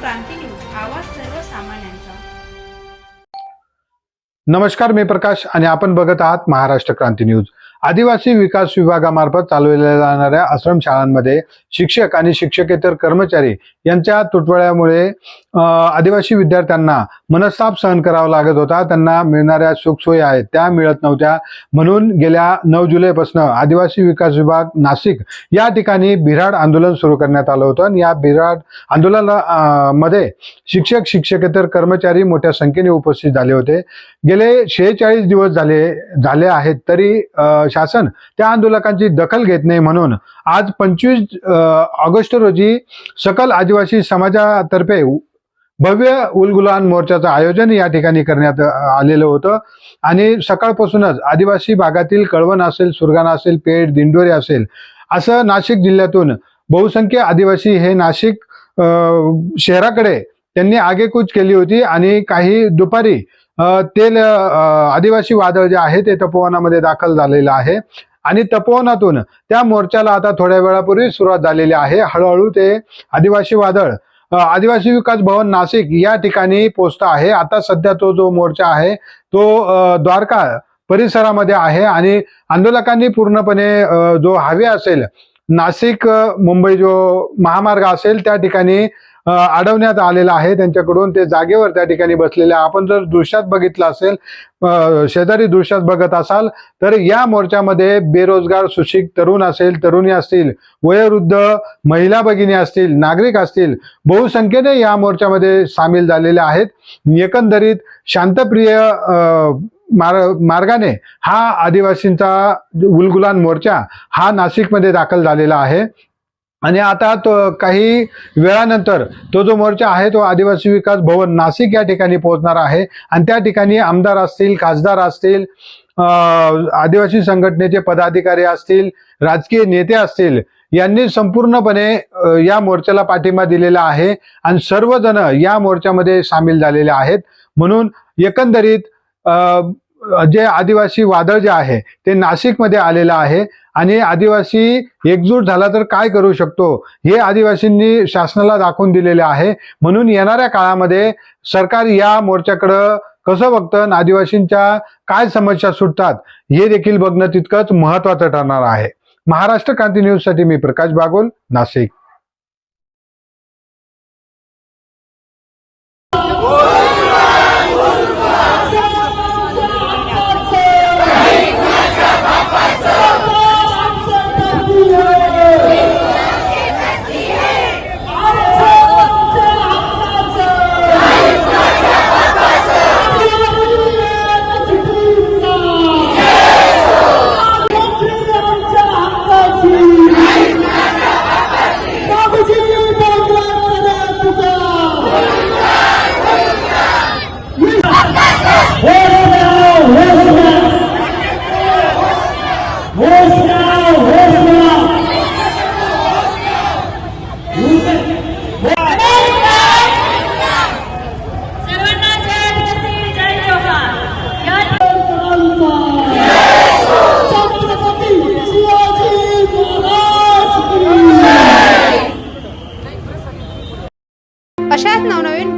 क्रांती news आवाज सर्वसामान्यांचा. नमस्कार मी प्रकाश आणि आपण बघत आहात महाराष्ट्र क्रांती न्यूज. आदिवासी विकास विभागामार्फत चालवल्या जाणाऱ्या आश्रमशाळांमध्ये शिक्षक आणि शिक्षकेतर कर्मचारी यांच्या तुटवड्यामुळे आदिवासी विद्यार्थ्यांना मनस्ताप सहन करावा लागत होता. त्यांना मिळणाऱ्या सुखसोयी आहेत त्या मिळत नव्हत्या. म्हणून गेल्या नऊ जुलैपासून आदिवासी विकास विभाग नाशिक या ठिकाणी बिराड आंदोलन सुरू करण्यात आलं होतं. आणि या बिराड आंदोलनामध्ये मध्ये शिक्षक शिक्षकेतर कर्मचारी मोठ्या संख्येने उपस्थित झाले होते. गेले शेहेचाळीस दिवस झाले झाले आहेत तरी शासन त्या आंदोलकांची दखल घेत नाही म्हणून आज पंचवीस ऑगस्ट रोजी सकल आदिवासी समाजातर्फे भव्य उलगुलान मोर्चाचं आयोजन या ठिकाणी करण्यात आलेलं होतं. आणि सकाळपासूनच आदिवासी भागातील कळवण असेल सुरगाणा असेल पेठ दिंडोरी असेल असं नाशिक जिल्ह्यातून बहुसंख्य आदिवासी हे नाशिक शहराकडे त्यांनी आगेकूच केली होती. आणि काही दुपारी तेल आदिवासी वादळ जे आहे ते तपोवनामध्ये दाखल झालेलं आहे. आणि तपोवनातून त्या मोर्चाला आता थोड्या वेळापूर्वी सुरुवात झालेली आहे. हळूहळू ते आदिवासी वादळ आदिवासी विकास भवन नाशिक या ठिकाणी पोचता आहे. आता सध्या तो जो मोर्चा आहे तो द्वारका परिसरामध्ये आहे आणि आंदोलकांनी पूर्णपणे जो हवे असेल नाशिक मुंबई जो महामार्ग असेल त्या ठिकाणी अडवण्यात आलेला आहे. त्यांच्याकडून ते जागेवर त्या ठिकाणी बसलेले आहे. आपण जर दृश्यात बघितलं असेल शेजारी दृश्यात बघत असाल तर या मोर्चामध्ये बेरोजगार सुशिक तरुण असेल तरुणी असतील वयोवृद्ध महिला भगिनी असतील नागरिक असतील बहुसंख्येने या मोर्चामध्ये सामील झालेले आहेत. एकंदरीत शांतप्रिय मार मार्गाने हा आदिवासींचा उलगुलान मोर्चा हा नाशिकमध्ये दाखल झालेला आहे. आणि आता तो काही वेळानंतर तो जो मोर्चा आहे तो आदिवासी विकास भवन नाशिक या ठिकाणी पोहोचणार आहे. आणि त्या ठिकाणी आमदार असतील खासदार असतील आदिवासी संघटनेचे पदाधिकारी असतील राजकीय नेते असतील यांनी संपूर्णपणे या मोर्चाला पाठिंबा दिलेला आहे. आणि सर्वजण या मोर्चामध्ये सामील झालेले आहेत. म्हणून एकंदरीत जे आदिवासी वादळ जे आहे ते नाशिकमध्ये आलेलं आहे आणि आदिवासी एकजूट झाला तर काय करू शकतो? हे आदिवासींनी शासनाला दाखवून दिलेले आहे. म्हणून येणाऱ्या काळामध्ये सरकार या मोर्चाकडं कसं बघतं आणि आदिवासींच्या काय समस्या सुटतात हे देखील बघणं तितकंच महत्वाचं ठरणार आहे. महाराष्ट्र क्रांती न्यूजसाठी मी प्रकाश बागोल नाशिक.